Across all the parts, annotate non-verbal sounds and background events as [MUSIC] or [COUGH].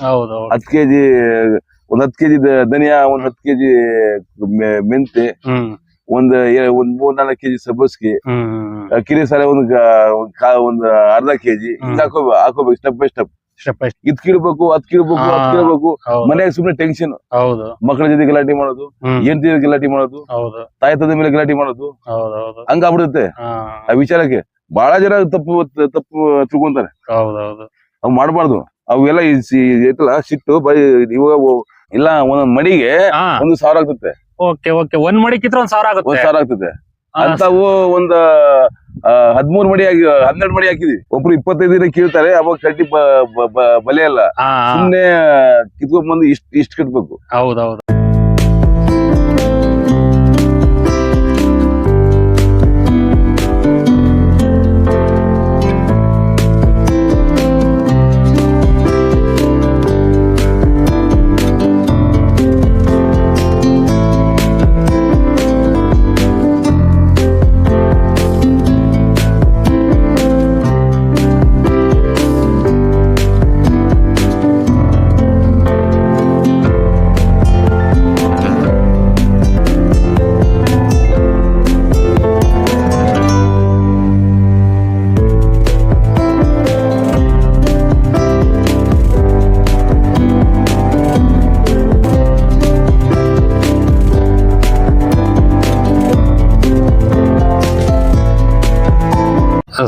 ಹೌದು ಹತ್ತು ಕೆಜಿ ಒಂದ್ ಹತ್ತು ಕೆಜಿ ಧನಿಯಾ ಒಂದ್ ಹತ್ತು ಕೆಜಿ ಮೆಂತೆ ಒಂದ್ ಒಂದ್ ಮೂರ್ ನಾಲ್ಕು ಕೆಜಿ ಸಬ್ಬಸ್ಗಿ ಕಿರಿ ಸಾಲೆ ಒಂದ್ ಒಂದ್ ಕಾ- ಒಂದ್ ಅರ್ಧ ಕೆಜಿ. ಹಾಕೋಬೇಕು ಹಾಕೋಬೇಕು ಸ್ಟೆಪ್ ಬೈ ಸ್ಟೆಪ್ ಇದ್ ಕೀಳ್ಬೇಕು ಅದ್ ಕೀಳ್ಬೇಕು. ಅದ್ ಕೀಳ್ಬೇಕು. ಮನ್ಯಾಗ ಸುಮ್ನೆ ಟೆನ್ಷನ್ ಹೌದು. ಮಕ್ಕಳ ಜೊತೆ ಗಲಾಟೆ ಮಾಡೋದು ಹೆಂಡತಿ ಗಲಾಟೆ ಮಾಡೋದು ತಾಯಿ ತಂದೆ ಮೇಲೆ ಗಲಾಟೆ ಮಾಡೋದು ಹಂಗ ಆಗ್ಬಿಡುತ್ತೆ. ಆ ವಿಚಾರಕ್ಕೆ ಬಹಳ ಜನ ತಪ್ಪು ತಪ್ಪು ತಿಳ್ಕೊಂತಾರೆ. ಹೌದು ಹೌದು. ಅವ್ ಮಾಡಬಾರ್ದು. ಅವೆಲ್ಲ ಐತಲ್ಲ ಸಿಟ್ಟು ಬೈ ಇವಾಗ ಇಲ್ಲ ಒಂದೊಂದ್ ಮಡಿಗೆ ಹಾ. ಒಂದು ಸಾವಿರ ಆಗ್ತದೆ ಓಕೆ ಓಕೆ. ಒಂದ್ ಮಡಿಕಿತ್ರ ಒಂದ್ ಸಾವಿರ ಒಂದ್ ಆಗುತ್ತೆ. ಸಾವಿರ ಆಗ್ತದೆ ಆ, ಅಂತಾವು ಒಂದ್ ಹದ್ಮೂರ್ ಮಡಿ ಆಗಿ ಹನ್ನೆರಡು ಮಡಿ ಹಾಕಿದ್ವಿ. ಒಬ್ರು ಇಪ್ಪತ್ತೈದು ದಿನ ಕೀಳ್ತಾರೆ ಅವಾಗ ಕಟ್ಟಿ ಬ- ಬ- ಬ- ಬಲೆ ಅಲ್ಲ ಹಾ. ಸುಮ್ನೆ ಕಿತ್ಕೊಂಡ್ ಬಂದು ಇಷ್ಟ ಇಷ್ಟ್ ಕಟ್ಬೇಕು. ಹೌದು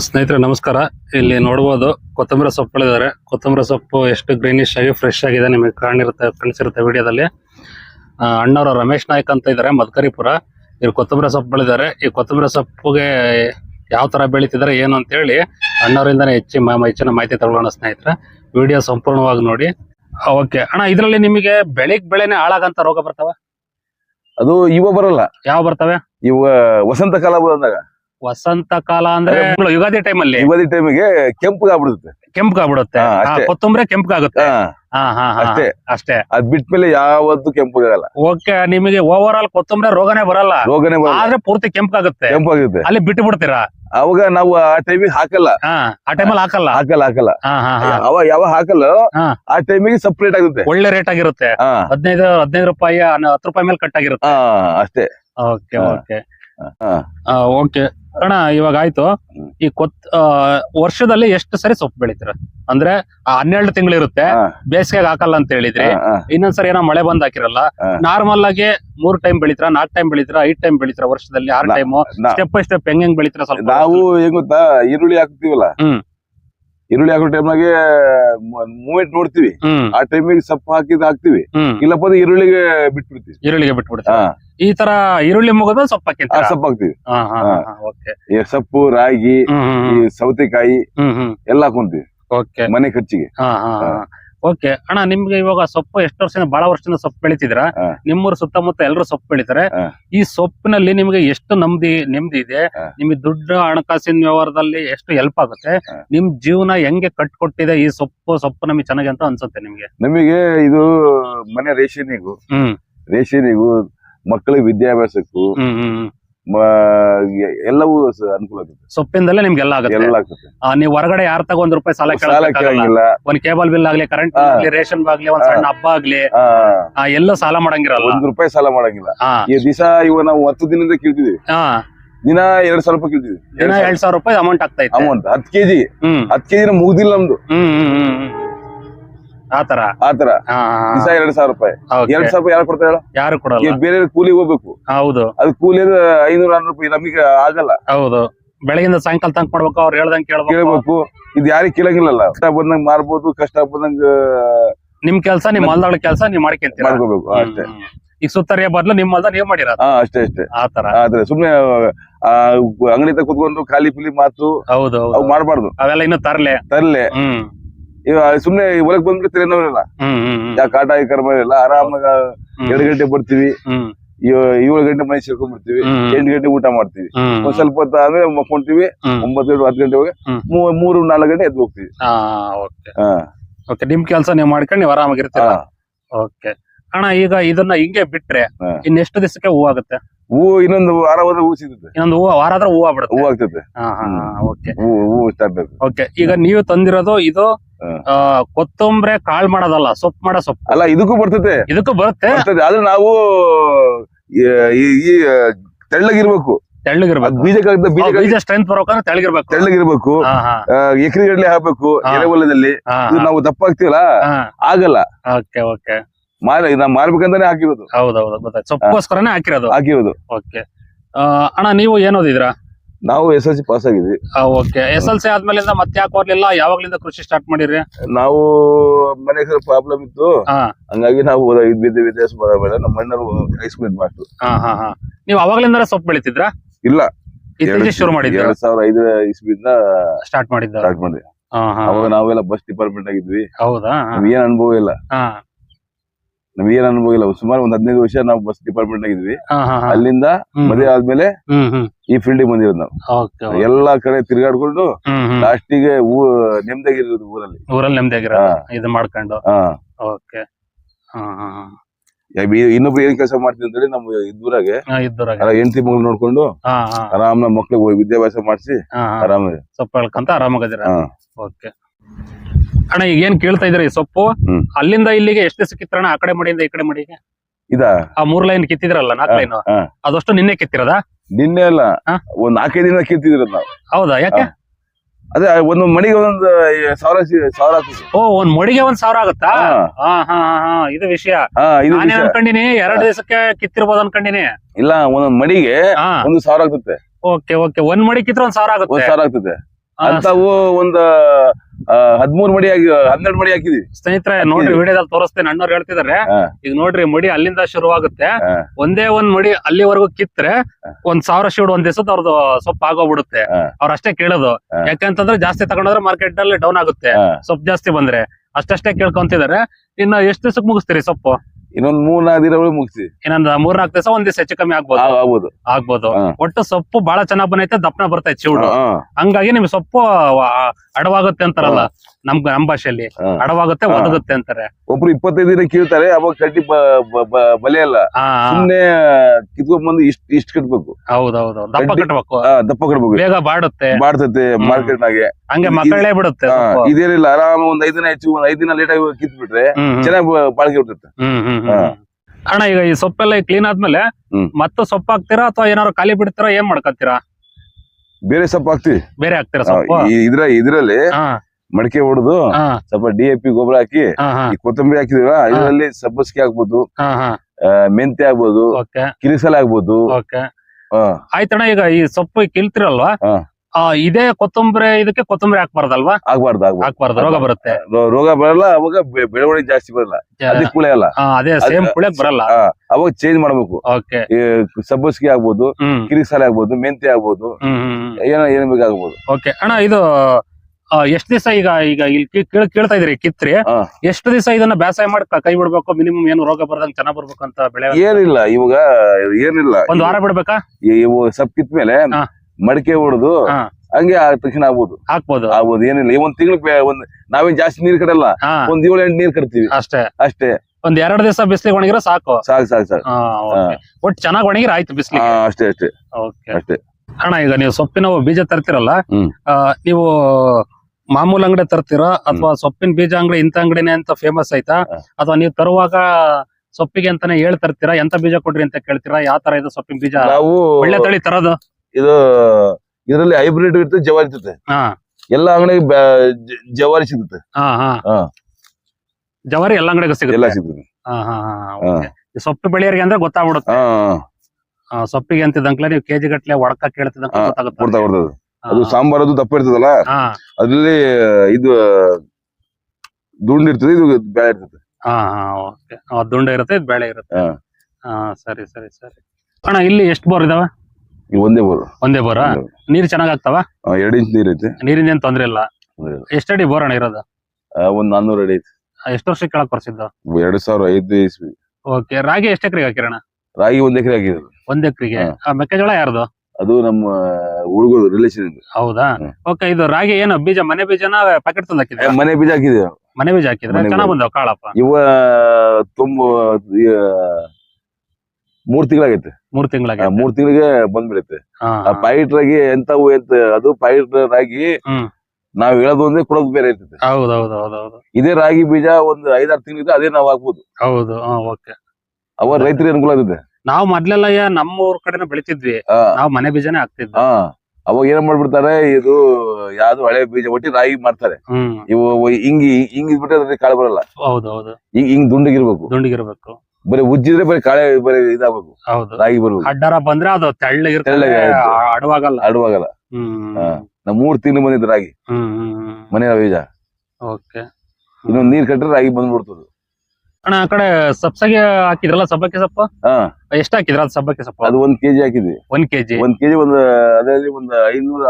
ಸ್ನೇಹಿತರೆ ನಮಸ್ಕಾರ. ಇಲ್ಲಿ ನೋಡ್ಬೋದು ಕೊತ್ತಂಬರಿ ಸೊಪ್ಪುಗಳಿದ್ದಾರೆ. ಕೊತ್ತಂಬರಿ ಸೊಪ್ಪು ಎಷ್ಟು ಗ್ರೀನಿಶ್ ಆಗಿ ಫ್ರೆಶ್ ಆಗಿದೆ ನಿಮಗೆ ಕಾಣಿರುತ್ತೆ ಕಾಣಿಸಿರುತ್ತೆ ವಿಡಿಯೋದಲ್ಲಿ. ಅಣ್ಣವರ ರಮೇಶ್ ನಾಯ್ಕ್ ಅಂತ ಇದ್ದಾರೆ ಮದ್ಕರಿಪುರ. ಇಲ್ಲಿ ಕೊತ್ತಂಬರಿ ಸೊಪ್ಪುಗಳಿದ್ದಾರೆ. ಈ ಕೊತ್ತಂಬರಿ ಸೊಪ್ಪುಗೆ ಯಾವ ತರ ಬೆಳೀತಿದ್ದಾರೆ ಏನು ಅಂತ ಹೇಳಿ ಅಣ್ಣವರಿಂದನೇ ಹೆಚ್ಚಿ ಹೆಚ್ಚಿನ ಮಾಹಿತಿ ತಗೊಳ್ಳೋಣ ಸ್ನೇಹಿತರೆ. ವಿಡಿಯೋ ಸಂಪೂರ್ಣವಾಗಿ ನೋಡಿ. ಓಕೆ ಅಣ್ಣ ಇದರಲ್ಲಿ ನಿಮಗೆ ಬೆಳಿಗ್ಗೆ ಬೆಳೆನೇ ಹಾಳಾಗಂತ ರೋಗ ಬರ್ತವೆ? ಅದು ಇವ ಬರಲ್ಲ. ಯಾವ ಬರ್ತವೆ? ಇವ ವಸಂತ ಕಾಲ ಬಂದಾಗ ವಸಂತ ಕಾಲ ಅಂದ್ರೆ ಯುಗಾದಿ ಟೈಮ್ ಅಲ್ಲಿ. ಯುಗಾದಿ ಟೈಮಿಗೆ ಕೆಂಪಗಾಗ್ಬಿಡುತ್ತೆ ಆ. ಕೊತ್ತಂಬರಿ ಕೆಂಪಗಾಗುತ್ತೆ ಹಾ ಹಾ ಹಾ ಹಾ ಅಷ್ಟೇ. ಅಷ್ಟೇ. ಅದ್ ಬಿಟ್ಮೇಲೆ ಯಾವತ್ತು ಕೆಂಪಗಾಗಲ್ಲ ಓಕೆ ನಿಮಗೆ ಓವರ್ ಆಲ್ ಕೊತ್ತಂಬರಿ ರೋಗನೇ ಬರಲ್ಲ. ರೋಗನೇ ಬರಲ್ಲ. ಆದ್ರೆ ಪೂರ್ತಿ ಕೆಂಪಗಾಗುತ್ತೆ ಕೆಂಪಾಗುತ್ತೆ ಅಲ್ಲಿ ಬಿಟ್ಟು ಬಿಡ್ತೀರಾ? ಅವಾಗ ನಾವು ಆ ಟೈಮಿಗೆ ಹಾಕಲ್ಲ. ಆ ಟೈಮಲ್ಲಿ ಹಾಕಲ್ಲ. ಹಾಕಲ್ಲ ಹಾಕಲ್ಲ. ಹಾ ಹಾ ಹಾ. ಅವ ಯಾವ ಹಾಕಲ್ಲ. ಆ ಟೈಮಿಗೆ ಸಪ್ರೇಟ್ ಆಗುತ್ತೆ. ಒಳ್ಳೆ ರೇಟ್ ಆಗಿರುತ್ತೆ. ಹದಿನೈದು ಹದಿನೈದು ರೂಪಾಯಿ ಹತ್ತು ರೂಪಾಯಿ ಮೇಲೆ ಕಟ್ ಆಗಿರುತ್ತೆ. ಹಾ ಅಷ್ಟೇ. Okay okay. ಹಾ. ಓಕೆ. ಅಣ್ಣ ಇವಾಗ ಆಯ್ತು. ಈ ಕೊತ್ ವರ್ಷದಲ್ಲಿ ಎಷ್ಟು ಸರಿ ಸೊಪ್ಪು ಬೆಳಿತೀರ? ಅಂದ್ರೆ ಆ ಹನ್ನೆರಡು ತಿಂಗಳು ಇರುತ್ತೆ ಹಾ, ಬೇಸಿಗೆಗೆ ಹಾಕಲ್ಲ ಅಂತ ಹೇಳಿದ್ರಿ. ಇನ್ನೊಂದ್ಸರಿ ಏನೋ ಮಳೆ ಬಂದ್ ಹಾಕಿರಲ್ಲ. ನಾರ್ಮಲ್ ಆಗಿ ಮೂರ್ ಟೈಮ್ ಬೆಳಿತೀರಾ ನಾಲ್ಕ್ ಟೈಮ್ ಬೆಳಿತೀರಾ ಐದ್ ಟೈಮ್ ಬೆಳಿತೀರಾ ವರ್ಷದಲ್ಲಿ? ಆರ್ ಟೈಮ್? ಸ್ಟೆಪ್ ಬೈ ಸ್ಟೆಪ್ ಹೆಂಗ್ ಹೆಂಗ್ ಬೆಳಿತೀರಾ ಸ್ವಲ್ಪ ನಾವು ಗೊತ್ತಾ ಈರುಳ್ಳಿ ಹಾಕ್ತಿವಲ್ಲ? ಹ್ಮ್. ಈರುಳ್ಳಿ ಹಾಕೋ ಟೈಮ್ನಾಗೆ ಮೂಮೆಂಟ್ ನೋಡ್ತೀವಿ. ಆ ಟೈಮಿಗೆ ಸೊಪ್ಪು ಹಾಕಿದ್ ಹಾಕ್ತಿವಿ. ಇಲ್ಲಪ್ಪ ಅಂದ್ರೆ ಈರುಳ್ಳಿಗೆ ಬಿಟ್ಬಿಡ್ತೀವಿ. ಈರುಳ್ಳಿಗೆ ಬಿಟ್ಬಿಡ್ತಾ ಈ ತರ ಈರುಳ್ಳಿ ಮುಗಿದ ಸೊಪ್ಪು ಸೊಪ್ಪು ಹಾಕ್ತಿವಿ. ಸೊಪ್ಪು ರಾಗಿ ಈ ಸೌತೆಕಾಯಿ ಎಲ್ಲ ಹಾಕೊಂತೀವಿ. ಓಕೆ. ಮನೆ ಖರ್ಚಿಗೆ. ಹಾ ಹಾ. ಹಾ. ಓಕೆ ಅಣ್ಣ ನಿಮ್ಗೆ ಇವಾಗ ಸೊಪ್ಪು ಎಷ್ಟು ವರ್ಷದಿಂದ ಬಹಳ ವರ್ಷದಿಂದ ಸೊಪ್ಪು ಬೆಳಿತಿದ್ರ. ನಿಮ್ಮೂರು ಸುತ್ತಮುತ್ತ ಎಲ್ಲರೂ ಸೊಪ್ಪು ಬೆಳಿತಾರೆ. ಈ ಸೊಪ್ಪಿನಲ್ಲಿ ನಿಮ್ಗೆ ಎಷ್ಟು ನಮ್ದಿ ನೆಮ್ಮದಿ ಇದೆ? ನಿಮ್ಗೆ ದುಡ್ಡು ಹಣಕಾಸಿನ ವ್ಯವಹಾರದಲ್ಲಿ ಎಷ್ಟು ಹೆಲ್ಪ್ ಆಗುತ್ತೆ. ನಿಮ್ ಜೀವನ ಹೆಂಗೆ ಕಟ್ಕೊಟ್ಟಿದೆ ಈ ಸೊಪ್ಪು ಸೊಪ್ಪು ನಮಗೆ ಚೆನ್ನಾಗಿ ಅಂತ ಅನ್ಸುತ್ತೆ ನಿಮ್ಗೆ? ನಿಮಗೆ ಇದು ಮನೆ ರೇಷನಿಗೂ ರೇಷನಿಗೂ ಮಕ್ಕಳಿಗೆ ವಿದ್ಯಾಭ್ಯಾಸಕ್ಕೂ ಎಲ್ಲವೂ ಅನುಕೂಲ ಆಗುತ್ತೆ ಸೊಪ್ಪಿಂದಲೇ ನಿಮ್ಗೆಲ್ಲ ಆಗುತ್ತೆ. ಎಲ್ಲ ಆಗ್ತದೆ ಆ, ನೀವು ಹೊರಗಡೆ ಯಾರು ತಗೋ ಒಂದ್ ರೂಪಾಯಿ ಸಾಲ ಸಾಲ ಕೇಳಕ್ಕಾಗಲ್ಲ ಕೇಳಂಗಿಲ್ಲ. ಒಂದ್ ಕೇಬಲ್ ಬಿಲ್ ಆಗ್ಲಿ ಕರೆಂಟ್ ಹಾ. ಆಗ್ಲಿ ರೇಷನ್ ಆಗ್ಲಿ ಒಂದ್ ಸಣ್ಣ ಹಬ್ಬ ಆಗ್ಲಿ ಆ, ಆ, ಎಲ್ಲೂ ಸಾಲ ಮಾಡಂಗಿರಲ್ಲ. ಒಂದ್ ರೂಪಾಯಿ ಸಾಲ ಮಾಡಂಗಿಲ್ಲ. ಹಾ. ಈ ದಿವಸ ಇವ ನಾವು ಹತ್ತು ದಿನದಿಂದ ಕೇಳ್ತಿದೀವಿ. ಹಾ. ದಿನ ಎರಡ್ ಸಾವಿರ ರೂಪಾಯಿ ಕೇಳ್ತಿದ್ವಿ. ದಿನ ಎರಡ್ ಸಾವಿರ. ರೂಪಾಯಿ ಅಮೌಂಟ್ ಆಗ್ತಾ ಇತ್ತು. ಅಮೌಂಟ್ ಹತ್ತು ಕೆಜಿ. ಹ್ಮ್. ಹತ್ತು ಕೆಜಿನ ಮುಗ್ದಿಲ್ಲ ನಮ್ದು. ಹ್ಮ್ ಹ್ಮ್ ಹ್ಮ್ ಹ್ಮ್. ಆತರ. ಆತರ. ದಿವಸ ಎರಡ್ ಸಾವಿರ ರೂಪಾಯಿ. ಎರಡ್ ಸಾವಿರ ರೂಪಾಯಿ ಯಾರು ಕೊಡ್ತಾರ ಯಾರು ಕೊಡಲ್ಲ. ಬೇರೆ ಕೂಲಿಗೆ ಹೋಗ್ಬೇಕು. ಹೌದು. ಅದು ಕೂಲಿ ಅಂದ್ರೆ ಐನೂರ ಆರ್ನೂರು ರೂಪಾಯಿ ನಮಗೆ ಆಗಲ್ಲ. ಹೌದು. ಬೆಳಗಿಂದ ಸಾಯಂಕಾಲ ತನಕ ಮಾಡ್ಬೇಕು ಅವ್ರು ಹೇಳ್ದಂಗ್ ಕೇಳ್ಬೇಕು. ಇದು ಯಾರಿಗೆ ಕೇಳಂಗಿಲ್ಲಲ್ಲ. ಕಷ್ಟ ಬಂದಂಗ ಮಾರ್ಬೋದು ಕಷ್ಟ ಬಂದಂಗ ನಿಮ್ ಕೆಲಸ ನಿಮ್ ಹೊಲ್ದಾಳ ಕೆಲಸ ನೀವ್ ಮಾಡ್ಕೊಂತೀರ? ಮಾಡ್ಕೋಬೇಕು ಅಷ್ಟೇ. ಈಗ ಸುತ್ತರಿಯ ಬದ್ಲು ನಿಮ್ ಹೊಲ್ದ ನೀವ್ ಮಾಡಿರ ಅಷ್ಟೇ ಅಷ್ಟೇ. ಆತರ. ಆದ್ರೆ ಸುಮ್ನೆ ಅಂಗಡಿ ತಗ ಕುತ್ಕೊಂಡು ಖಾಲಿ ಪಿಲಿ ಮಾತು ಹೌದು ಮಾಡಬಾರ್ದು. ಅವೆಲ್ಲ ಇನ್ನು ತರ್ಲೆ. ತರ್ಲೆ. ಹ್ಮ್. ಸುಮ್ನೆ ಹೊಲಕ್ ಹ್ಮ್ ಹ್ಮ್ ಹ್ಮ್. ಯಾಕೆ ಕಾಟ ಈ ಕರ್ಮ ಇಲ್ಲ ಆರಾಮಾಗ. ಎರಡು ಗಂಟೆ ಬರ್ತೀವಿ. ಏಳು ಗಂಟೆ ಮನೆ ಸೇರ್ಕೊಂಡ್ ಬರ್ತೀವಿ ಹ್ಮ್. ಎಂಟು ಗಂಟೆ ಊಟ ಮಾಡ್ತೀವಿ. ಒಂದ್ ಸ್ವಲ್ಪ ಹೊತ್ತು ಆದ್ರೆ ಮಕ್ಕೊಂತೀವಿ. ಒಂಬತ್ತು ಗಂಟೆ ಹತ್ತು ಗಂಟೆ ಹೋಗಿ. ಮೂರು ನಾಲ್ಕು ಗಂಟೆ ಎದ್ದು ಹೋಗ್ತೀವಿ. ಓಕೆ. ನಿಮ್ ಕೆಲಸ ನೀವು ಮಾಡ್ಕೊಂಡು ನೀವ್ ಆರಾಮಾಗಿರ್ತೀರ? ಓಕೆ. ಅಣ್ಣ ಈಗ ಇದನ್ನ ಹಿಂಗೆ ಬಿಟ್ರೆ ಇನ್ನೆಷ್ಟು ದಿವಸಕ್ಕೆ ಹೂ ಆಗುತ್ತೆ? ಹೂ ಇನ್ನೊಂದು ವಾರ ಹೋದ್ರೆ ಹೂ ಸಿಗುತ್ತೆ. ಇನ್ನೊಂದು ಹೂ ವಾರ ಆದ್ರೆ ಹೂ ಆಗ್ಬಿಡುತ್ತೆ. ಹೂ ಆಗ್ತದೆ. ಹಾ ಹಾ ಓಕೆ. ಹೂ ಹೂ ಸ್ಟಾರ್ಟ್ ಓಕೆ ಈಗ ನೀವು ತಂದಿರೋದು ಇದು ಕೊತ್ತಂಬರಿ ಕಾಳ್ ಮಾಡೋದಲ್ಲ ಸೊಪ್ಪು ಮಾಡೋ ಸೊಪ್ಪು. ಅಲ್ಲ ಇದಕ್ಕೂ ಬರ್ತದೆ ಇದಕ್ಕೂ ಬರುತ್ತೆ. ಬರ್ತದೆ ಆದ್ರೆ ನಾವು ಈ- ತೆಳ್ಳಗಿರ್ಬೇಕು. ತೆಳ್ಳಗಿರ್ಬೇಕು. ಬೀಜಕ್ಕಾಗ್ದ ಬೀಜ ಬೀಜ ಸ್ಟ್ರೆಂತ್ ಬರ್ಬೇಕಂದ್ರೆ ತೆಳ್ಳಗಿರ್ಬೇಕು. ತೆಳ್ಳಗಿರ್ಬೇಕು. ಎಕರೆ ಗಡ್ಲೆ ಹಾಕ್ಬೇಕು ಹಾ. ಎರೆಹೊಲದಲ್ಲಿ ನಾವು ದಪ್ಪ ಆಗ್ತೀವಲ್ಲ ಆಗಲ್ಲ. Okay okay. ಮಾರ ನಾವು ಮಾರ್ಬೇಕಂತಾನೆ ಹಾಕಿರೋದು. ಹೌದೌದು ಗೊತ್ತಾಯ್ತು. ಸೊಪ್ಪುಗೋಸ್ಕರನೇ ಹಾಕಿರೋದು. ಹಾಕಿರೋದು. ಓಕೆ. ಅಣ್ಣ ನೀವು ಏನ್ ಓದಿದ್ರಾ ನಾವು ಎಸ್ ಎಲ್ ಸಿ ಪಾಸ್ ಆಗಿದ್ವಿ ಓಕೆ ಎಸ್ ಎಲ್ ಸಿ ಆದ್ಮೇಲಿಂದ ಮತ್ತೆ ಯಾಕೆ ಯಾವಾಗ್ಲಿಂದ ಕೃಷಿ ಸ್ಟಾರ್ಟ್ ಮಾಡಿರಿ? ನಾವು ಮನೆಗೆ ಪ್ರಾಬ್ಲಮ್ ಇತ್ತು. ಹಂಗಾಗಿ ನಾವು ಇದ್ ಬಿದ್ದ ವಿದೇಶ ಬರಬೇಡ ನಮ್ಮ ಮಣ್ಣರು ಹೈಸ್ಕೂಲ್ ಮಾಡ್ತು ಹಾ ಹಾ ಹಾ. ನೀವು ಅವಾಗ್ಲಿಂದ ಸೊಪ್ಪು ಬೆಳಿತಿದ್ರ? ಇಲ್ಲ. ಶುರು ಮಾಡಿದ್ವಿ ಎರಡ್ ಸಾವಿರ ಐದರ ಇಸ್ವಿಯಿಂದ ಸ್ಟಾರ್ಟ್ ಮಾಡಿದ್ದ? ಸ್ಟಾರ್ಟ್ ಮಾಡಿದ್ವಿ ಅವಾಗ ನಾವೆಲ್ಲ ಬಸ್ ಡಿಪಾರ್ಟ್ಮೆಂಟ್ ಆಗಿದ್ವಿ. ಹೌದಾ? ಏನ್ ಅನುಭವ ಇಲ್ಲ. ನಮ್ಗೆ ಏನ್ ಅನುಭವ ಇಲ್ಲ. ಸುಮಾರು ಒಂದ್ ಹದಿನೈದು ವರ್ಷ ನಾವು ಬಸ್ ಡಿಪಾರ್ಟ್ಮೆಂಟ್ ಆಗಿದ್ವಿ. ಅಲ್ಲಿಂದ ಮದುವೆ ಆದ್ಮೇಲೆ ಈ ಫೀಲ್ಡ್ ಬಂದಿರೋದು ನಾವು. ಎಲ್ಲಾ ಕಡೆ ತಿರ್ಗಾಡ್ಕೊಂಡು ಲಾಸ್ಟಿಗೆ ಊ ನೆಮ್ಮದಿಯಾಗಿರೋದು ಊರಲ್ಲಿ. ಊರಲ್ಲಿ ನೆಮ್ಮದಿಯಾಗಿರ. ಇದು ಮಾಡ್ಕೊಂಡು. ಓಕೆ ಇನ್ನೊಬ್ರು ಏನ್ ಕೆಲಸ ಮಾಡ್ತೀವಿ ಅಂತೇಳಿ ನಮ್ ಇದ್ದೂರಾಗೆ ಹೆಂಡತಿ ಮಗಳು ನೋಡ್ಕೊಂಡು ಆರಾಮ್ ನಮ್ ಮಕ್ಳಿಗೆ ಹೋಗಿ ವಿದ್ಯಾಭ್ಯಾಸ ಮಾಡಿಸಿ ಆರಾಮ ಸೊಪ್ಪು ಹೇಳ್ಕಂತ ಆರಾಮಾಗದಿರ ಹಾ. ಓಕೆ ಅಣ್ಣ ಈಗ ಏನ್ ಕೇಳ್ತಾ ಇದ್ರಿ ಸೊಪ್ಪು? ಅಲ್ಲಿಂದ ಇಲ್ಲಿಗೆ ಎಷ್ಟು ದಿವಸ ಕಿತ್ತಣ್ಣ ಆ ಕಡೆ ಮಡಿಯಿಂದ ಈ ಕಡೆ ಮಡಿಗೆ? ಇದ? ಆ ಮೂರ್ ಲೈನ್ ಕಿತ್ತಿದ್ರಲ್ಲ ನಾಲ್ಕು ಲೈನ್. ಅದಷ್ಟು ನಿನ್ನೆ ಕಿತ್ತಿರದ? ನಿನ್ನೆ ಅಲ್ಲ? ಒಂದ್ ನಾಲ್ಕೈದು ದಿನ ಕಿತ್ತಿದ್ರು ನಾವು ಹೌದಾ ಯಾಕೆ? ಅದೇ ಒಂದೊಂದ್ ಮಡಿಗೆ ಒಂದೊಂದು ಸಾವಿರ ಸಿ- ಸಾವಿರ ಆಗ್ತದೆ. ಓ ಒಂದ್ ಮಡಿಗೆ ಒಂದ್ ಸಾವಿರ ಆಗುತ್ತಾ? ಹಾ. ಹಾ ಹಾ ಇದು ವಿಷಯ. ಹಾ ಇದು ನಾನೇನ್ ವಿಷಯ. ಅನ್ಕೊಂಡಿನಿ ಎರಡ್ ದಿವಸಕ್ಕೆ ಕಿತ್ತಿರ್ಬೋದು ಅನ್ಕೊಂಡಿನಿ. ಇಲ್ಲ ಒಂದೊಂದ್ ಮಡಿಗೆ ಹಾ. ಒಂದು ಸಾವಿರ ಆಗ್ತದೆ. ಓಕೆ ಓಕೆ ಒಂದ್ ಮಡಿ ಕಿತ್ರ ಒಂದ್ ಸಾವಿರ ಒಂದ್ ಆಗುತ್ತೆ ಸಾವಿರ ಆಗ್ತದೆ. ಅಂತಾವು ಒಂದ್ ಹದಿಮೂರ್ ಮಡಿ ಆಗಿ ಹನ್ನೆರಡು ಮಡಿ ಹಾಕಿದೀವಿ. ಸ್ನೇಹಿತರೆ ನೋಡ್ರಿ ವಿಡಿಯೋದಲ್ಲಿ ತೋರಿಸ್ತೇನೆ. ಅಣ್ಣವ್ರು ಹೇಳ್ತಿದಾರೆ ಈಗ ನೋಡ್ರಿ ಮಡಿ ಅಲ್ಲಿಂದ ಶುರುವಾಗುತ್ತೆ. ಒಂದೇ ಒಂದ್ ಮಡಿ ಅಲ್ಲಿವರೆಗೂ ಕಿತ್ರೆ ಒಂದ್ ಸಾವಿರ ಶೀಡ್ ಒಂದ್ ದಿವಸದ ಅವ್ರದ್ದು ಸೊಪ್ಪು ಆಗೋಗ್ಬಿಡುತ್ತೆ. ಅವ್ರ ಅಷ್ಟೇ ಕೇಳೋದು. ಯಾಕಂತಂದ್ರೆ ಜಾಸ್ತಿ ತಗೊಂಡ್ರೆ ಮಾರ್ಕೆಟ್ನಲ್ಲಿ ಡೌನ್ ಆಗುತ್ತೆ. ಸೊಪ್ಪು ಜಾಸ್ತಿ ಬಂದ್ರೆ. ಅಷ್ಟಷ್ಟೇ ಕೇಳ್ಕೊಂತಿದಾರೆ. ಇನ್ನ ಎಷ್ಟು ದಿವಸಕ್ಕೆ ಮುಗಿಸ್ತೀರಿ ಸೊಪ್ಪು? ಇನ್ನೊಂದ್ ಮೂರ್ ನಾಲ್ಕು ದಿನ ಮುಗಿಸಿ. ಇನ್ನೊಂದ್ ಮೂರ್ನಾಲ್ಕು ದಿವಸ ಒಂದ್ ದಿವಸ ಹೆಚ್ಚು ಕಮ್ಮಿ ಆಗ್ಬೋದು. ಆಗ್ಬೋದು. ಆಗ್ಬೋದು. ಒಟ್ಟು ಸೊಪ್ಪು ಬಹಳ ಚೆನ್ನಾಗ್ ಬಂದೈತೆ ದಪ್ಪನ ಬರ್ತೈತೆ ಚಿವುಡು ಹಂಗಾಗಿ ನಿಮ್ ಸೊಪ್ಪು ಅಡವಾಗುತ್ತೆ ಅಂತಾರಲ್ಲ ನಮ್ ನಮ್ ಭಾಷೆಯಲ್ಲಿ. ಅಡವಾಗುತ್ತೆ ಒದಗುತ್ತೆ ಅಂತಾರೆ ಒಬ್ರು ಇಪ್ಪತ್ತೈದು ದಿನ ಕೀಳ್ತಾರೆ ಅವಾಗ ಕಟ್ಟಿ ಬಲೆ ಅಲ್ಲ. ಸುಮ್ನೆ ಕಿತ್ಕೊಂಡ್ ಬಂದು ಇಷ್ಟ ಇಷ್ಟ ಕಟ್ಬೇಕು ಹೌದೌದು ದಪ್ಪ ಕಟ್ಬೇಕು ದಪ್ಪ ಕಟ್ಬೇಕು ಬೇಗ ಬಾಡುತ್ತೆ ಬಾಡ್ತೈತೆ. ಮಾರ್ಕೆಟ್ ನಾಗೆ ಹಂಗೆ ಮಕ್ಕಳೇ ಬಿಡುತ್ತೆ ಇದೇನಿಲ್ಲ ಆರಾಮ ಒಂದ್ ಐದ್ ದಿನ ಹೆಚ್ಚು ಒಂದ್ ಐದ್ ದಿನ ಲೇಟ್ ಆಗಿ ಕಿತ್ ಬಿಟ್ರೆ. ಚೆನ್ನಾಗಿ ಬಾಳಿಕೆ. ಹಾ. ಅಣ್ಣ ಈಗ ಈ ಸೊಪ್ಪೆಲ್ಲ ಕ್ಲೀನ್ ಆದ್ಮೇಲೆ. ಮತ್ತೆ ಸೊಪ್ಪು ಹಾಕ್ತೀರಾ ಅಥವಾ ಏನಾದ್ರು ಖಾಲಿ ಬಿಡ್ತೀರಾ ಏನ್ ಮಾಡ್ಕೊತೀರಾ ಬೇರೆ ಸೊಪ್ಪು ಹಾಕ್ತಿವಿ. ಬೇರೆ ಹಾಕ್ತೀರಾ ಆ, ಸೊಪ್ಪು? ಈ- ಇದ್ರ ಇದ್ರಲ್ಲಿ ಹಾ. ಮಡಿಕೆ ಹೊಡೆದು ಹಾ. ಸ್ವಲ್ಪ ಡಿ ಎ ಪಿ ಗೊಬ್ಬರ ಹಾಕಿ ಹಾ ಹಾ. ಈ ಕೊತ್ತಂಬರಿ ಹಾಕಿದಿವ ಇದರಲ್ಲಿ ಸಬ್ಬಸ್ಗೆ ಹಾಕ್ಬೋದು ಹಾ ಹಾ. ಆ, ಮೆಂತೆ ಆಗ್ಬೋದು ಓಕೆ. ಕಿರಿಸಲ ಆಗ್ಬೋದು ಓಕೆ. ಆಯ್ತಣ್ಣ ಈಗ ಈ ಸೊಪ್ಪು ಕಿಲ್ತಿರಲ್ವಾ ಹಾ. ಆ ಇದೇ ಕೊತ್ತಂಬರಿ ಇದಕ್ಕೆ ಕೊತ್ತಂಬರಿ ಹಾಕ್ಬಾರ್ದಲ್ವಾ? ಆಗ್ಬಾರ್ದು ಆಗ್ಬಾರ್ದು. ಹಾಕ್ಬಾರ್ದು ರೋಗ ಬರುತ್ತೆ. ರೋ- ರೋಗ ಬರಲ್ಲ ಅವಾಗ ಬೆ- ಬೆಳವಣಿಗೆ ಜಾಸ್ತಿ ಬರಲ್ಲ. ಅದೇ ಕುಳೆ ಅಲ್ಲ. ಆ, ಅದೇ ಸೇಮ್ ಕುಳೆ ಬರಲ್ಲ. ಅವಾಗ ಚೇಂಜ್ ಮಾಡ್ಬೇಕು. ಓಕೆ. ಸಬ್ಬಸ್ಗೆ ಆಗ್ಬೋದು ಹ್ಮ್. ಆಗ್ಬಹುದು ಆಗ್ಬೋದು ಮೆಂತೆ ಆಗ್ಬೋದು ಹ್ಮ್ ಹ್ಮ್ ಏನೋ ಏನ್ ಬೇಕಾಗ್ಬೋದು. ಓಕೆ. ಅಣ್ಣ ಇದು ಆ, ಎಷ್ಟ್ ದಿವಸ ಈಗ ಈಗ ಇಲ್ಲಿ ಕೇ- ಕೇಳ್- ಕೇಳ್ತಾ ಇದ್ರಿ ಕಿತ್ರಿ. ಹಾ. ಎಷ್ಟು ದಿವಸ ಇದನ್ನ ಬೇಸಾಯ ಮಾಡಿ ಕ- ಕೈ ಬಿಡ್ಬೇಕು? ಮಿನಿಮಮ್ ಏನು ರೋಗ ಬರ್ದಂಗ್ ಚೆನ್ನಾಗ್ ಬರ್ಬೇಕು ಅಂತ ಬೆಳೆ? ಏನಿಲ್ಲ ಇವಾಗ ಏನಿಲ್ಲ. ಒಂದ್ ವಾರ ಬಿಡ್ಬೇಕಾ? ಈ- ಇವು ಸಪ್ ಕಿತ್ ಮೇಲೆ ಹಾ. ಮಡಿಕೆ ಹೊಡೆದು. ಹಂಗೆ ಆದ ತಕ್ಷಣ ಆಗ್ಬೋದು ಹಾಕ್ಬೋದು. ಆಗ್ಬೋದು ಏನಿಲ್ಲ. ಈ ಒಂದ್ ತಿಂಗಳು ಒಂದ್ ನಾವೇನ್ ಜಾಸ್ತಿ ನೀರ್ ಕಟ್ಟಲ್ಲ ಹಾ. ಒಂದ್ ಏಳು ಎಂಟು ನೀರ್ ಕಟ್ತೀವಿ. ಅಷ್ಟೇ. ಅಷ್ಟೇ. ಒಂದ್ ಎರಡ್ ದಿವಸ ಬಿಸಿಲಿಗೆ ಒಣಗಿರೋ ಸಾಕು. ಸಾಕು ಸಾಕು ಸಾಕು. ಒಟ್ಟು ಚೆನ್ನಾಗಿ ಒಟ್ ಚೆನ್ನಾಗ್ ಒಣಗಿರ ಆಯ್ತು ಬಿಸ್ಲಿ ಅಷ್ಟೇ ಅಷ್ಟೇ. ಓಕೆ. ಅಷ್ಟೇ. ಅಣ್ಣ ಈಗ ನೀವು ಸೊಪ್ಪಿನ ಬೀಜ ತರ್ತಿರಲ್ಲ ಆ, ನೀವು ಮಾಮೂಲು ಅಂಗಡಿ ತರ್ತೀರಾ ಅಥವಾ ಸೊಪ್ಪಿನ ಬೀಜ ಅಂಗಡಿ ಇಂತ ಅಂಗಡಿನೇ ಅಂತ ಫೇಮಸ್ ಆಯ್ತಾ? ಅಥವಾ ನೀವು ತರುವಾಗ ಸೊಪ್ಪಿಗೆ ಅಂತಾನೆ ಹೇಳ್ ತರ್ತೀರಾ? ಎಂತ ಬೀಜ ಕೊಡ್ರಿ ಅಂತ ಕೇಳ್ತೀರಾ? ಯಾವ ತರ ಇದು ಸೊಪ್ಪಿನ ಬೀಜ? ಒಳ್ಳೆ ತಳಿ ತರೋದು? ಇದು ಇದರಲ್ಲಿ ಹೈಬ್ರಿಡ್ ಇರ್ತದೆ ಜವಾರಿ ಇರ್ತದೆ ಹಾ. ಎಲ್ಲ ಅಂಗಡಿ ಜವಾರಿ ಸಿಗುತ್ತೆ. ಹಾ ಹಾ. ಹಾ. ಜವಾರಿ ಎಲ್ಲ ಅಂಗಡಿಗೂ ಎಲ್ಲ ಸಿಗುತ್ತೆ. ಸಿಗುತ್ತೆ ಹಾ ಹಾ ಹಾ okay. ಸೊಪ್ಪು ಬೆಳೆಯೋರಿಗೆ ಅಂದ್ರೆ ಗೊತ್ತಾಗ್ಬಿಡುತ್ತೆ. ಸೊಪ್ಪಿಗೆ ಅಂತಿದ್ದಂಕ್ಲೆ ನೀವು ಕೆಜಿ ಗಟ್ಲೆ ಒಡಕ ಕೇಳ್ತಿದ್ದಂಗೆ ಗೊತ್ತಾಗುತ್ತೆ. ಅದು ಸಾಂಬಾರ್ ಅದು ದಪ್ಪ ಇರ್ತದಲ್ಲ? ಹಾ. ಅದ್ರಲ್ಲಿ ಇದು ದುಂಡ್ ಇರ್ತದೆ ಇದು ಬೇಳೆ ಇರ್ತದೆ. ಹಾ ಹಾ ಓಕೆ. ದುಂಡ ಇರುತ್ತೆ ಇದು ಬೇಳೆ ಇರುತ್ತೆ. ಹಾ ಸರಿ ಸರಿ ಸರಿ. ಅಣ್ಣ ಇಲ್ಲಿ ಎಷ್ಟು ಬೋರ್ ಇದಾವ? ಒಂದೇ ಬೋರ್. ಒಂದೇ ಬೋರ? ನೀರ್ ಚೆನ್ನಾಗ್ ಆಗ್ತಾವ ಎರಡು ಇಂಚ್ ನೀರ್ ಐತೆ. ನೀರಿಂದ ಏನ್ ತೊಂದ್ರೆ ಇಲ್ಲ. ಎಷ್ಟಡಿ ಬೋರ್ ಅಣ್ಣ ಇರೋದು? ಒಂದ್ ನಾನ್ನೂರ್ ಅಡಿ ಐತಿ. ಎಷ್ಟು ವರ್ಷ ಕೆಳಗ್ ಕೊರ್ಸಿದ್ದು? ಎರಡ್ ಸಾವಿರ ಐದು ಇಸ್ವಿ. ಓಕೆ ರಾಗಿ ಎಷ್ಟು ಎಕರೆಗೆ ಹಾಕಿರಣ ರಾಗಿ ಒಂದ್ ಎಕರೆ ಹಾಕಿದ್ರು. ಒಂದ್ ಎಕರೆಗೆ. ಮೆಕ್ಕೆಜೋಳ ಯಾರ್ದು? ಅದು ನಮ್ಮ ಹುಡುಗರು ರಿಲೇಷನ್ ಹೌದಾ? ಓಕೆ ಇದು ರಾಗಿ ಏನು ಬೀಜ ಮನೆ ಬೀಜನ ಪ್ಯಾಕೆಟ್ ತಂದು ಹಾಕಿದ್ರೆ? ಮನೆ ಬೀಜ ಹಾಕಿದ್ರು ಮನೆ ಬೀಜ ಹಾಕಿದ್ರೆ? ಚೆನ್ನಾಗಿ ಬಂದವ ಕಾಳಪ್ಪ. ಇವ ತುಂಬ ಮೂರ್ ತಿಂಗಳಾಗೈತೆ. ಮೂರ್ ತಿಂಗಳಾಗ ಮೂರ್ ತಿಂಗಳಿಗೆ ಬಂದ್ಬಿಡೈತೆ. ಪೈಟ್ ರಾಗಿ ಎಂತವು ಎಂತ ಅದು ಪೈಟ್ ರಾಗಿ ನಾವ್ ಹೇಳೋದು ಒಂದೇ ಕೊಡೋದು ಬೇರೆ ಐತೆ ಹೌದು ಹೌದು ಹೌದು ಹೌದು ಇದೇ ರಾಗಿ ಬೀಜ ಒಂದ್ ಐದಾರು ತಿಂಗಳಿದೆ ಅದೇ ನಾವ್ ಹಾಕ್ಬೋದು. ಹೌದು ಓಕೆ. ಅವ ರೈತರಿಗೆ ಅನುಕೂಲ ಆಗುತ್ತೆ. ನಾವು ಮೊದ್ಲೆಲ್ಲ ನಮ್ಮ ಊರ್ ಕಡೆನ ಬೆಳಿತಿದ್ವಿ. ನಾವು ಮನೆ ಬೀಜನೇ ಹಾಕ್ತಿದ್ವಿ. ಅವಾಗ ಏನ್ ಮಾಡ್ಬಿಡ್ತಾರೆ ಇದು ಯಾವ್ದು ಹಳೆ ಬೀಜ ಒಟ್ಟಿ ರಾಗಿ ಮಾಡ್ತಾರೆ ಇವು ಹಿಂಗಿ ಹಿಂಗ್ ಇದ್ಬಿಟ್ರೆ ಕಾಳು ಬರಲ್ಲ. ಹೌದು ಹೌದು ಹಿಂಗ್ ಹಿಂಗ್ ದುಂಡಗಿರ್ಬೇಕು. ದುಂಡಿಗಿರ್ಬೇಕು. ಬರೀ ಉಜ್ಜಿದ್ರೆ ಬರೀ ಕಾಳೆ ಬರೀ ಇದಾಗಬೇಕು. ಹೌದು. ರಾಗಿ ಬರ್ಬೇಕು ಅಡ್ಡಾರ ಬಂದ್ರೆ ಅದು ತೆಳ್ಳಗೆ. ಅಡವಾಗಲ್ಲ ಹಾ. ನಮ್ ಮೂರ್ ತಿಂಗಳು ಬಂದಿದ್ದು ರಾಗಿ. ಮನೆ ಬೀಜ ಓಕೆ. ಇನ್ನೊಂದ್ ನೀರ್ ಕಟ್ಟ್ರೆ ರಾಗಿ ಬಂದ್ಬಿಡ್ತದೆ ಅಣ್ಣ ಆ ಕಡೆ ಸಬ್ಸಗೆ ಹಾಕಿದ್ರಲ್ಲ ಸಬ್ಬಕ್ಕೆ ಸಪ್ಪ? ಎಷ್ಟ್ ಹಾಕಿದ್ರ ಅದು ಸಬ್ಬಕ್ಕೆ ಸಪ್ಪ? ಅದು ಒಂದ್ ಕೆಜಿ ಹಾಕಿದ್ವಿ. ಒಂದ್ ಕೆಜಿ. ಒಂದ್ ಕೆಜಿ ಒಂದ್ ಅದರಲ್ಲಿ ಒಂದ್ ಐನೂರ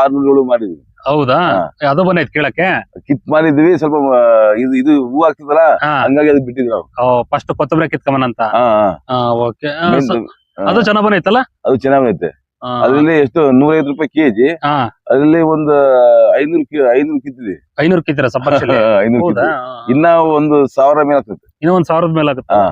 ಆರ್ನೂರು ಮಾಡಿದ್ವಿ. ಹೌದಾ. ಅದು ಬಂದೈತ್ ಕೇಳಕ್ಕೆ? ಕಿತ್ ಮಾಡಿದ್ವಿ ಸ್ವಲ್ಪ ಆ, ಇದು ಇದು ಹೂ ಆಗ್ತದಲ್ಲ ಹಾ. ಹಂಗಾಗಿ ಅದು ಬಿಟ್ಟಿದ್ವಿ ನಾವು. ಫಸ್ಟ್ ಕೊತ್ತಂಬರಿ ಕಿತ್ಕೊಂಬನಂತ ಅಂತ ಹಾ. ಓಕೆ. ಅದು ಚೆನ್ನಾಗ್ ಬಂದೈತಲ್ಲ? ಅದು ಚೆನ್ನಾಗೈತೆ ಆ, ಅದರಲ್ಲಿ ಎಷ್ಟು ನೂರೈವತ್ತು ರೂಪಾಯಿ ಕೆಜಿ ಹಾ. ಅದ್ರಲ್ಲಿ ಒಂದ್ ಐನೂರು ಕಿ- ಐನೂರು ಕಿತ್ತಿದ್ವಿ. ಐನೂರು ಕಿತ್ತೀರ ಸಬ್ಬಕ್ಕಿಲಿ [LAUGHS] ಐನೂರು ಹೌದಾ? ಕಿತ್ತಿದ್ವಿ. ಇನ್ನ ಒಂದು ಸಾವಿರ ಮೇಲೆ ಆಗ್ತದೆ ಇನ್ನೂ ಒಂದ್ ಸಾವಿರದ ಮೇಲೆ ಆಗುತ್ತೆ. ಹಾ.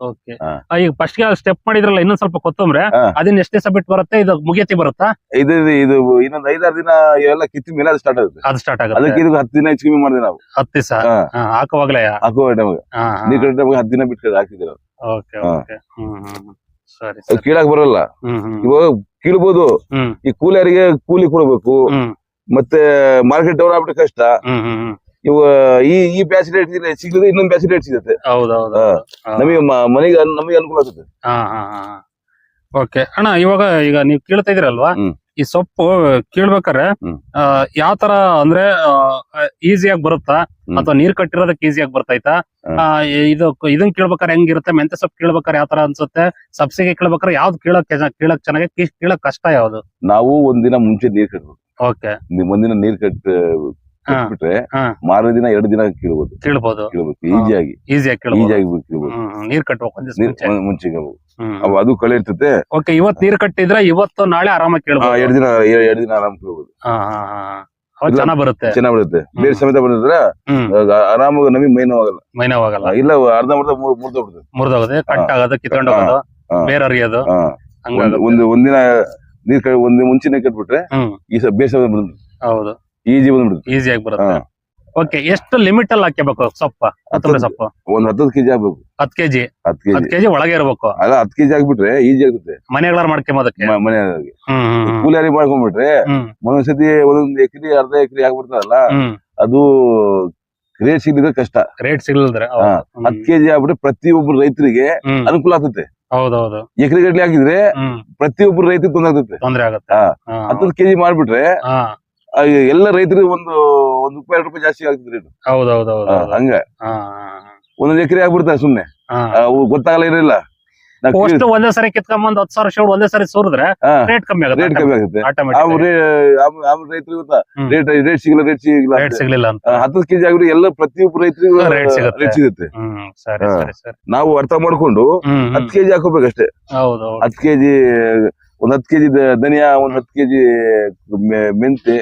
ಓಕೆ ಹಾ. ಈಗ ಫಸ್ಟ್ಗೆ ಸ್ಟೆಪ್ ಮಾಡಿದ್ರಲ್ಲ ಇನ್ನೊಂದ್ ಸ್ವಲ್ಪ ಕೊತ್ತಂಬ್ರೆ ಹಾ. ಅದನ್ನ ಎಷ್ಟೇ ಸಬ್ಮಿಟ್ ಬರುತ್ತೆ ಇದು ಮುಗಿಯತಿ ಬರುತ್ತಾ? ಇದು ಇದು ಇನ್ನೊಂದ್ ಐದಾರು ದಿನ ಎಲ್ಲ ಕಿತ್ತಿದ ಮೇಲೆ ಅದು ಸ್ಟಾರ್ಟ್ ಆಗುತ್ತೆ. ಅದು ಸ್ಟಾರ್ಟ್ ಅದಕ್ಕೆ ಆಗುತ್ತೆ ಇದು ಹತ್ತು ದಿನ ಹೆಚ್ಚು ಕಮ್ಮಿ ಮಾಡಿದೆ ನಾವು. ಹತ್ತು ದಿವಸ? ಹಾ. ಹಾಕುವಾಗ್ಲೇ? ಹಾಕೋ ಟೈಮ್ಗೆ ನೀರ್ ಕಟ್ಟೋ ಹತ್ತು ದಿನ ಬಿಟ್ಟು ಹಾಕಿದ್ರು ನಾವು ಓಕೆ ಹಾ. ಹ್ಮ್ ಹ್ಮ್ ಸರಿ ಅದು ಸರಿ. ಕೀಳಕ್ ಬರಲ್ಲ. ಹ್ಮ್ ಹ್ಮ್. ಇವಾಗ ಕೀಳ್ಬೋದು ಹ್ಮ್. ಈ ಕೂಲಿಯರಿಗೆ ಕೂಲಿ ಕೊಡ್ಬೇಕು ಹ್ಮ್. ಮತ್ತೆ ಮಾರ್ಕೆಟ್ ಡೌನ್ ಆಗ್ಬಿಟ್ಟು ಕಷ್ಟ. ಹ್ಮ್ ಹ್ಮ್ ಹ್ಮ್. ಇವ ಈ ಈ ಬ್ಯಾಚ್ ರೇಟ್ ಸಿಗುತ್ತೆ ಇನ್ನೊಂದು ಬ್ಯಾಚ್ ರೇಟ್ ಸಿಗುತ್ತೆ. ಹೌದೌದು. ನಮಗೆ ಮನೆಗೆ ನಮಗೆ ಅನುಕೂಲ ಆಗುತ್ತೆ ಓಕೆ ಅಣ್ಣ ಇವಾಗ ಈಗ ನೀವು ಕೇಳ್ತಾ ಇದೀರಲ್ವಾ ಹ್ಮ್. ಈ ಸೊಪ್ಪು ಕೀಳ್ಬೇಕಾರೆ. ಯಾವ ತರ ಅಂದ್ರೆ ಈಸಿಯಾಗಿ ಬರುತ್ತಾ? ಅಥವಾ ನೀರ್ ಕಟ್ಟಿರೋದಕ್ಕೆ ಈಸಿಯಾಗಿ ಬರ್ತೈತಾ ಇದು ಇದನ್ ಕೇಳ್ಬೇಕಾರೆ ಹೆಂಗಿರುತ್ತೆ ಮೆಂತೆ ಸೊಪ್ಪು ಕೇಳ್ಬೇಕಾರೆ ಯಾವ ತರ ಅನ್ಸುತ್ತೆ? ಸಬ್ಸಿಗೆ ಕೇಳ್ಬೇಕಾರೆ ಯಾವ್ದು ಕೀಳಕ್ ಕೇಳಕ್ ಚೆನ್ನಾಗಿ ಕೀಳಕ್ ಕಷ್ಟ ಯಾವ್ದು? ನಾವು ಒಂದಿನ ಮುಂಚೆ ನೀರ್ ಕಟ್ಬೇಕು. ಓಕೆ ನಿ- ಒಂದಿನ ನೀರ್ ಕಟ್ ಹಾ. ಮಾರು ಹಾ. ಮಾರನೇ ದಿನ ಎರಡು ದಿನ ಕೀಳ್ಬೋದು. ಕೀಳ್ಬೋದು. ಕೀಳ್ಬೇಕು. ಹಾ. ಈಜಿಯಾಗಿ ಈಸಿಯಾಗಿ ಈಜಿಯಾಗಿ ಕೀಳ್ಬೋದು. ನೀರ್ ಕಟ್ಟಬೇಕು ಮುಂಚೆ. ಅವ ಅದು ಕಳೆ ಇರ್ತದೆ ಓಕೆ ಇವತ್ತು ನೀರ್ ಕಟ್ಟಿದ್ರೆ ಇವತ್ತು ನಾಳೆ ಆರಾಮಾಗಿ ಕೇಳಬಹುದು ಎರಡು ದಿನ ಎರಡು ದಿನ ಆರಾಮ್ ಕೇಳಬಹುದು ಚೆನ್ನಾಗಿ ಬರುತ್ತೆ. ಚೆನ್ನಾಗ್ ಬಿಡುತ್ತೆ ಬೇರೆ ಸಮೇತ ಬಂದಿದ್ರೆ ಆರಾಮಾಗಿ ನಮಗೆ ಮೈನವಾಗಲ್ಲ. ಮೈನವಾಗಲ್ಲ. ಇಲ್ಲ ಅರ್ಧ ಮುರ್ದ ಮುರ್ದೋಗ್ಬಿಡುತ್ತೆ ಮುರಿದೋಗುತ್ತೆ ಕಟ್ ಆಗೋದು ಕಿತ್ಕೊಂಡು. ಹೋಗೋದು. ಬೇರೆ ಅರಿಯೋದು. ಒಂದ್- ಒಂದಿನ ನೀರ್ ಕಡೆ ಒಂದ್ ಮುಂಚೆನೆ ಕಟ್ಬಿಟ್ರೆ ಈ ಸ ಬೇಸ ಸಮಯ ಹೌದು. ಈಜಿ ಬಂದ್ಬಿಡುತ್ತೆ ಈಸಿಯಾಗಿ ಬರುತ್ತೆ. ಹಾ. ಓಕೆ ಎಷ್ಟು ಲಿಮಿಟ್ ಅಲ್ಲಿ ಹಾಕಬೇಕು ಸೊಪ್ಪ ಕೊತ್ತಂಬರಿ ಸೊಪ್ಪು? ಒಂದ್ ಹತ್ತತ್ತು ಕೆಜಿ ಆಗ್ಬೇಕು ಹತ್ ಕೆಜಿ? ಕೆಜಿ. ಹತ್ ಕೆಜಿ ಒಳಗೆ ಇರಬೇಕು. ಅಲ್ಲ ಹತ್ತು ಕೆಜಿ ಆಗ್ಬಿಟ್ರೆ ಈಜಿ ಆಗುತ್ತೆ. ಮನೆಗಳಾರ ಮಾಡ್ಕೊಂಬೋದಕ್ಕೆ ಮ- ಮನೆಯವ್ರಿಗೆ. ಹ್ಮ್ ಹ್ಮ್ ಹ್ಮ್. ಕೂಲಿಯಾರಿ ಮಾಡ್ಕೊಂಡ್ಬಿಟ್ರೆ ಹ್ಮ್. ಒಂದು ಒಂದೊಂದ್ ಎಕರೆ ಅರ್ಧ ಎಕರೆ ಆಗ್ಬಿಡ್ತಾರಲ್ಲ ಹ್ಮ್. ಅದು ರೇಟ್ ಸಿಗಲಿದ್ರೆ ಕಷ್ಟ. ರೇಟ್ ಸಿಗ್ಲಿಲ್ದ್ರೆ ಹಾ. ಕೆಜಿ ಕೆಜಿ ಆಗ್ಬಿಟ್ರೆ ಪ್ರತಿಯೊಬ್ಬರು ರೈತರಿಗೆ ಹ್ಮ್. ಅನುಕೂಲ ಆಗುತ್ತೆ ಹೌದೌದು. ಎಕರೆ ಗಟ್ಲೆ ಹಾಕಿದ್ರೆ ಹ್ಮ್. ಪ್ರತಿಯೊಬ್ಬರು ರೈತರಿಗೆ ತೊಂದರೆ ಆಗುತ್ತೆ. ತೊಂದ್ರೆ ಆಗುತ್ತೆ. ಹಾ. ಹಾ. ಹತ್ತತ್ತು ಕೆಜಿ ಮಾಡ್ಬಿಟ್ರೆ ಹಾ. ಎಲ್ಲ ರೈತರಿಗೆ ಒಂದು ಒಂದು ರೂಪಾಯಿ ಎರಡು ರೂಪಾಯಿ ಜಾಸ್ತಿ ಆಗ್ತದೆ ರೇಟ್ ಹೌದೌದೌದು. ಹಂಗ. ಒಂದೊಂದು ಎಕರೆ ಆಗ್ಬಿಡ್ತಾರೆ ಸುಮ್ನೆ. ಅವು ಗೊತ್ತಾಗಲ್ಲ ಇರಲಿಲ್ಲ. ಅಷ್ಟು ಒಂದೇ ಸರಿ ಕಿತ್ಕೊಂಬಂದ್ ಹತ್ತು ಸಾವಿರ ಶೇಡ್ ಒಂದೇ ಸರಿ ಸುರಿದ್ರೆ ರೇಟ್ ಕಮ್ಮಿ ರೇಟ್ ಕಮ್ಮಿ ಆಗುತ್ತೆ. ರೈತರಿಗೆ ಗೊತ್ತಾ? ರೇಟ್ ರೇಟ್ ಸಿಗಲ್ಲ ರೇಟ್ ಸಿಗಲ್ಲ ರೇಟ್ ಸಿಗ್ಲಿಲ್ಲ ಅಂತ. ಹತ್ತು ಕೆಜಿ ಆಗ್ಬಿಟ್ಟು ಎಲ್ಲ ಪ್ರತಿಯೊಬ್ಬ ರೈತರಿಗೂ ರೇಟ್ ಸಿಗುತ್ತೆ. ರೇಟ್ ಸಿಗುತ್ತೆ. ನಾವು ಅರ್ಥ ಮಾಡ್ಕೊಂಡು. ಹತ್ತು ಕೆಜಿ ಹಾಕೋಬೇಕಷ್ಟೇ. ಹೌದು ಹತ್ತು ಕೆಜಿ ಒಂದ್ ಹತ್ತು ಕೆಜಿ ಧನಿಯಾ ಒಂದ್ ಹತ್ತು ಕೆಜಿ ಮೆಂತೆ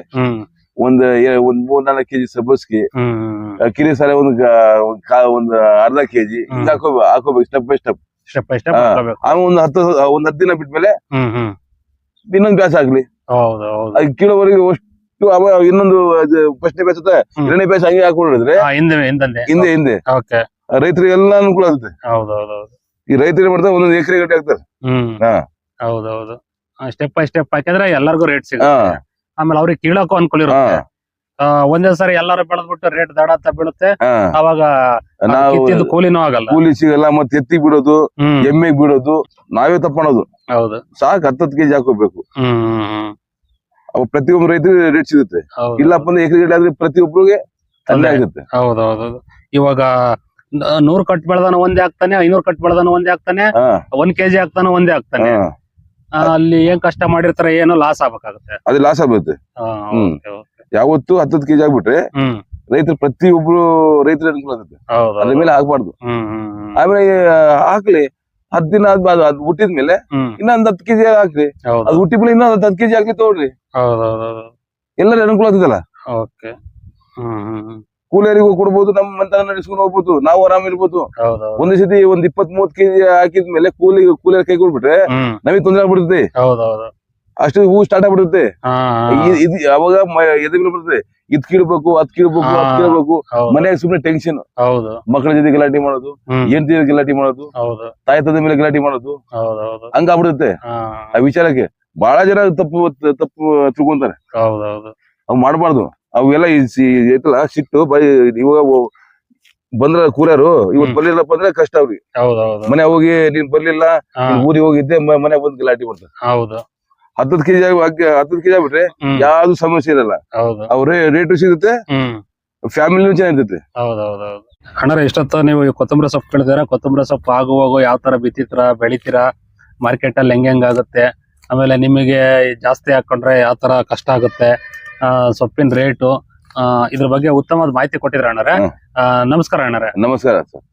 ಒಂದ್ ಒಂದ್ ಮೂರ್ ನಾಲ್ಕು ಕೆಜಿ ಸಬ್ಬಸ್ಗಿ ಕಿರಿ ಸಾರೆ ಒಂದ್ ಒಂದ್ ಅರ್ಧ ಕೆಜಿ ಹಾಕೋಬೇಕು ಹಾಕೋಬೇಕು step by step step by step ಆಮೇಲೆ ಒಂದ್ ಹತ್ತು ಒಂದ್ ಹತ್ತು ದಿನ ಬಿಟ್ಮೇಲೆ ಇನ್ನೊಂದು ಬ್ಯಾಸ ಆಗ್ಲಿ. ಕಿಲೋವರೆಗೆ ಅಷ್ಟು ಇನ್ನೊಂದು ಫಸ್ಟ್ನೇ ಬ್ಯಾಚ್. ಎರಡನೇ ಬ್ಯಾಚ್ ಹಂಗೆ ಹಾಕೊಂಡಿದ್ರೆ ಹಾ, ಹಿಂದೆ ಹಿಂದಂದೆ. ಹಿಂದೆ ರೈತರಿಗೆ ಎಲ್ಲ ಅನುಕೂಲ ಆಗುತ್ತೆ. ಈ ರೈತರು ಮಾಡ್ತಾರೆ ಒಂದೊಂದು ಎಕರೆ ಗಟ್ಟಿ ಹಾಕ್ತಾರೆ ಹ್ಮ್. ಹಾ. ಹೌದು ಹೌದು. ಸ್ಟೆಪ್ ಬೈ ಸ್ಟೆಪ್ ಹಾಕಿದ್ರೆ ಎಲ್ಲರಿಗೂ ರೇಟ್ ಸಿಗುತ್ತೆ. ಆಮೇಲೆ ಅವ್ರಿಗೆ ಕೀಳಕ್ಕೂ ಅನುಕೂಲ ಇರುತ್ತೆ ಒಂದೇ ಸರಿ ಎಲ್ಲರೂ ಬೆಳೆದ್ಬಿಟ್ಟು ರೇಟ್ ದಡ ಅಂತ ಬೀಳುತ್ತೆ. ಅವಾಗ ನಾವು ಕೂಲಿನೂ ಆಗಲ್ಲ. ಕೂಲಿ ಸಿಗಲ್ಲ ಮತ್ತೆ ಎತ್ತಿ ಬಿಡೋದು ಎಮ್ಮೆಗ್ ಬಿಡೋದು ನಾವೇ ತಪ್ಪಣೋದು. ಹೌದು. ಸಾಕು ಹತ್ತತ್ತು ಕೆಜಿ ಹಾಕೋಬೇಕು. ಅವ ಪ್ರತಿಯೊಬ್ಬರು ರೈತರಿಗೆ ರೇಟ್ ಸಿಗುತ್ತೆ. ಇಲ್ಲಪ್ಪ ಅಂದ್ರೆ ಎಕರೆ ರೇಟ್ ಆದ್ರೆ ಪ್ರತಿಯೊಬ್ಬರಿಗೆ ತೊಂದರೆ ಆಗುತ್ತೆ. ಹೌದು ಹೌದು ಹೌದು. ಇವಾಗ ನೂರ್ ಕಟ್ ಬೆಳೆದನ ಒಂದೇ ಆಗ್ತಾನೆ ಐನೂರ್ ಕಟ್ ಬೆಳೆದಾನ ಒಂದೇ ಆಗ್ತಾನೆ ಒಂದ್ ಕೆಜಿ ಆಗ್ತಾನ ಒಂದೇ ಆಗ್ತಾನೆ. ಅಲ್ಲಿ ಏನ್ ಕಷ್ಟ ಮಾಡಿರ್ತಾರೆ ಏನೋ ಲಾಸ್ ಆಗ್ಬೇಕಾಗುತ್ತೆ. ಅದು ಲಾಸ್ ಆಗುತ್ತೆ ಆ, ಹ್ಮ್. Okay, okay. ಯಾವತ್ತು ಹತ್ತತ್ತು ಕೆಜಿ ಆಗ್ಬಿಟ್ರೆ ಹ್ಮ್. ರೈತರು ಪ್ರತಿಯೊಬ್ರು ರೈತರ ಅನುಕೂಲ ಆಗುತ್ತೆ ಹೌದು ಅದ್ರ. ಮೇಲೆ ಆಗ್ಬಾರ್ದು. ಹ್ಮ್ ಹ್ಮ್ ಹ್ಮ್. ಆಮೇಲೆ ಆ, ಹಾಕ್ಲಿ. ಹತ್ತು ದಿನ ಆದ್ಮೇಲೆ ಅದು ಹುಟ್ಟಿದ್ಮೇಲೆ ಹ್ಮ್. ಇನ್ನೊಂದ್ ಹತ್ತು ಕೆಜಿ ಹಾಕ್ರಿ. ಹೌದು. ಅದು ಹುಟ್ಟಿದ್ಮೇಲೆ ಇನ್ನೊಂದ್ ಹತ್ತು ಕೆಜಿ ಹಾಕ್ಲಿ ತಗೊಳ್ರಿ. ಹೌದು ಹೌದು ಹೌದು. ಎಲ್ಲರೂ ಅನುಕೂಲ ಆಗ್ತದಲ್ಲ? ಓಕೆ ಹ್ಮ್ ಹ್ಮ್ ಹ್ಮ್. ಕೂಲಿಯರಿಗೂ ಕೊಡ್ಬೋದು ನಮ್ ಮಂತ್ರ ನಡೆಸ್ಕೊಂಡು ಹೋಗ್ಬೋದು ನಾವು ಆರಾಮ್ ಇರ್ಬೋದು. ಒಂದೇ ಸತಿ ಒಂದ್ ಇಪ್ಪತ್ ಮೂವತ್ ಕೆಜಿ ಹಾಕಿದ್ಮೇಲೆ ಕೂಲಿ ಕೂಲರ್ ಕೈ ಕೊಡ್ಬಿಟ್ರೆ ನಮಗೆ ತೊಂದರೆ ಆಗ್ಬಿಡುತ್ತೆ. ಅಷ್ಟು ಹೂ ಸ್ಟಾರ್ಟ್ ಆಗ್ಬಿಡುತ್ತೆ. ಅವಾಗ ಎದೆ ಬರ್ತದೆ ಇದ್ ಕೀಳ್ಬೇಕು ಅದ್ ಕೀಳ್ಬೇಕು. ಅದ್ ಕೀಳ್ಬೇಕು. ಮನೆಯಾಗ ಸುಮ್ನೆ ಟೆನ್ಷನ್ ಹೌದು. ಮಕ್ಕಳ ಜೊತೆ ಗಲಾಟಿ ಮಾಡೋದು ಹೆಂಡತಿ ಗಲಾಟಿ ಮಾಡೋದು ತಾಯಿ ತಂದೆ ಮೇಲೆ ಗಲಾಟಿ ಮಾಡೋದು ಹಂಗಾಗ್ಬಿಡುತ್ತೆ ಆ ವಿಚಾರಕ್ಕೆ ಬಹಳ ಜನ ತಪ್ಪು ತಪ್ಪು ತಿಳ್ಕೊಂತಾರೆ. ಅವ್ ಮಾಡಬಾರ್ದು. ಅವೆಲ್ಲ ಐತಲ್ಲ ಸಿಟ್ಟು ಬೈ ಇವಾಗ ಬಂದ್ರ ಕೂರ್ಯಾರು ಇವತ್. ಬರ್ಲಿಲ್ಲಪ್ಪ ಅಂದ್ರೆ ಕಷ್ಟ ಅವ್ರಿ ಹೌದು ಹೌದು ಮನೆ ಹೋಗಿ ನೀನ್ ಬರ್ಲಿಲ್ಲ ಊರಿಗೆ ಹೋಗಿದ್ದೆ ಮನೆ ಬಂದ್ ಗಲಾಟಿ ಮಾಡ್ತಾರೆ ಹೌದು. ಹತ್ತತ್ತು ಕೆಜಿ ಹತ್ತದ್ ಕೆಜಿ ಆಗ್ಬಿಟ್ರೆ ಯಾವ್ದು ಸಮಸ್ಯೆ ಇರಲ್ಲ. ಹೌದು. ಅವ್ರೇ ರೇಟು ಸಿಗುತ್ತೆ ಫ್ಯಾಮಿಲಿ ಫ್ಯಾಮಿಲಿನೂ ಚೆನ್ನಾಗಿರ್ತೈತೆ. ಹೌದು ಹೌದು ಹೌದು ಅಣ್ಣರ ಇಷ್ಟೊತ್ತ ನೀವು ಕೊತ್ತಂಬರಿ ಸೊಪ್ಪು ಬೆಳೆದಿರ ಕೊತ್ತಂಬರಿ ಸೊಪ್ಪು ಆಗುವಾಗ ಯಾವ ತರ ಬಿತ್ತಿತ್ರ ಬೆಳಿತೀರಾ? ಮಾರ್ಕೆಟ್ ಅಲ್ಲಿ ಹೆಂಗ್ ಹೆಂಗ್ ಆಗುತ್ತೆ? ಆಮೇಲೆ ನಿಮಗೆ ಜಾಸ್ತಿ ಹಾಕೊಂಡ್ರೆ ಯಾವ ತರ ಕಷ್ಟ ಆಗುತ್ತೆ? ಸೊಪ್ಪಿನ ರೇಟು ಇದ್ರ ಬಗ್ಗೆ ಉತ್ತಮವಾದ ಮಾಹಿತಿ ಕೊಟ್ಟಿದ್ರ ಅಣ್ಣರೇ. ನಮಸ್ಕಾರ ಅಣ್ಣರೇ. ನಮಸ್ಕಾರ ಸರ್.